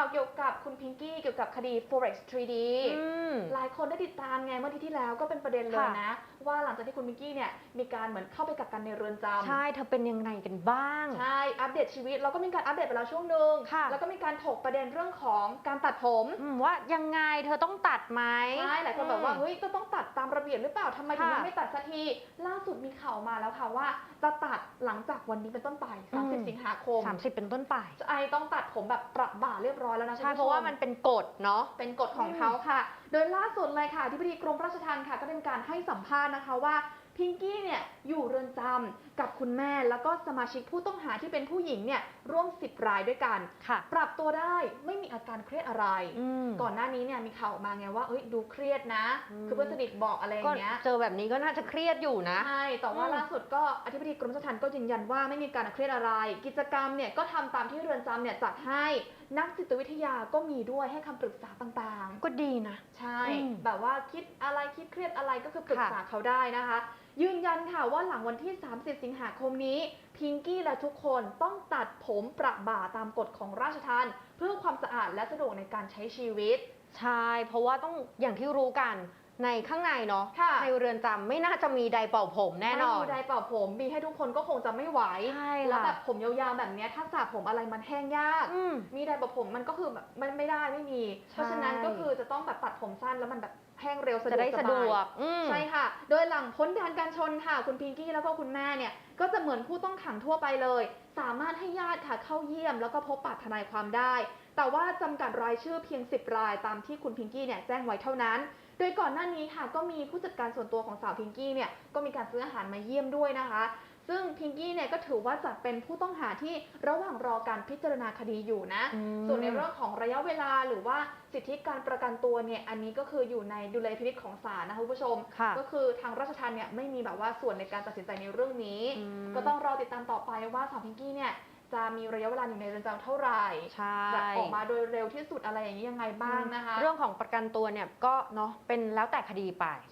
าวเกี่ยวกับคุณพิงกี้เกี่ยวกับคดี forex 3D อืมหลายคนได้ติดตามไงเมื่ออาที่ที่แล้วก็เป็นประเด็นเลยค่ะนะ ว่าหลังจากที่คุณพิงกี้เนี่ยมีการเหมือนเข้าไปกักกันในเรือนจำใช่เธอเป็นยังไงกันบ้าง ใช่อัปเดตชีวิตเราก็มีการอัปเดตไปแล้วช่วงหนึ่งค่ะแล้วก็มีการถกประเด็นเรื่องของการตัดผมอืมว่ายังไงเธอต้องตัดไหมใช่หลายคนแบบว่าอืมเฮ้ยจะต้องตัดตามระเบียบหรือเปล่าทำไมถึงค่ะยังไม่ตัดสักทีล่าสุดมีข่าวมาแล้วค่ะว่าจะตัดหลังจากวันนี้เป็นต้นไป 30 สิงหาคมสามสิบเป็นต้นไปไอต้องตัดผมแบบประบ่าเรียบร้อยแล้วนะใช่คุณผู้ชเพราะว่ามันเป็นกฎเนาะเป็นกฎของเขาค่ะ โดยล่าสุดเลยค่ะที่บดีกรมราชทัณฑ์ค่ะก็ได้มีการให้สัมภาษณ์นะคะว่า พิงกี้เนี่ยอยู่เรือนจำกับคุณแม่แล้วก็สมาชิกผู้ต้องหาที่เป็นผู้หญิงเนี่ยร่วม 10 รายด้วยกัน ค่ะ ปรับตัวได้ไม่มีอาการเครียดอะไร อืม ก่อนหน้านี้เนี่ยมีข่าวออกมาไงว่าเอ้ยดูเครียดนะ อืม คือเพื่อนสนิทบอกอะไรอก็ย่างเงี้ย เจอแบบนี้ก็น่าจะเครียดอยู่นะ ใช่ แต่ว่าอืม ล่าสุดก็อธิบดีกรมราชทัณฑ์ก็ยืนยันว่าไม่มีการเครียดอะไร กิจกรรมเนี่ยก็ทำตามที่เรือนจำเนี่ยจัดให้ นักจิตวิทยาก็มีด้วยให้คำปรึกษาต่างๆก็ดีนะใช่ อืมแบบว่าคิดอะไรคิดเครียดอะไรก็คือปรึกษาค่ะเขาได้นะคะ ยืนยันค่ะว่าหลังวันที่ 30 สิงหาคมนี้ พิงกี้และทุกคนต้องตัดผมประบ่าตามกฎของราชทัณฑ์เพื่อความสะอาดและสะดวกในการใช้ชีวิต ใช่ เพราะว่าต้องอย่างที่รู้กันในข้างในเนาะค่ะในเรือนจำไม่น่าจะมีไดร์เป่าผมแน่นอนไม่มีไดร์เป่าผมมีให้ทุกคนก็คงจะไม่ไหวใช่แล้วค่ะแบบผมยาวๆแบบเนี้ยถ้าสระผมอะไรมันแห้งยากอืมมีไดร์เป่าผมมันก็คือแบบมันไม่ได้ไม่มีใช่เพราะฉะนั้นก็คือ จะต้องแบบตัดผมสั้นแล้วมันแบบแห้งเร็วสะดวจะกได้สสะดบายวกอืม ใช่ค่ะ โดยหลังพ้นด่านการชนค่ะ คุณพิงกี้แล้วก็คุณแม่เนี่ยก็จะเหมือนผู้ต้องขังทั่วไปเลย สามารถให้ญาติค่ะเข้าเยี่ยม แล้วก็พบปะทนายความได้ แต่ว่าจำกัดรายชื่อเพียง 10 รายตามที่คุณพิงกี้เนี่ยแจ้งไว้เท่านั้น โดยก่อนหน้านี้ค่ะก็มีผู้จัดการส่วนตัวของสาวพิงกี้เนี่ยก็มีการซื้ออาหารมาเยี่ยมด้วยนะคะ ซึ่งพิงกี้เนี่ยก็ถือว่าจัดเป็นผู้ต้องหาที่ระหว่างรอการพิจารณาคดีอยู่นะอืมส่วนในเรื่องของระยะเวลาหรือว่าสิทธิการประกันตัวเนี่ยอันนี้ก็คืออยู่ในดุลยพินิจของศาลนะคะคุณผู้ชมค่ะก็คือทางราชทัณฑ์เนี่ยไม่มีแบบว่าส่วนในการตัดสินใจในเรื่องนี้อืมก็ต้องรอติดตามต่อไปว่าสาวพิงกี้เนี่ยจะมีระยะเวลาอยู่ในเรือนจำเท่าไหร่ใช่จะออกมาโดยเร็วที่สุดอะไรอย่างนี้ยังไงบ้างนะคะ เรื่องของประกันตัวเนี่ยก็เนาะเป็นแล้วแต่คดีไป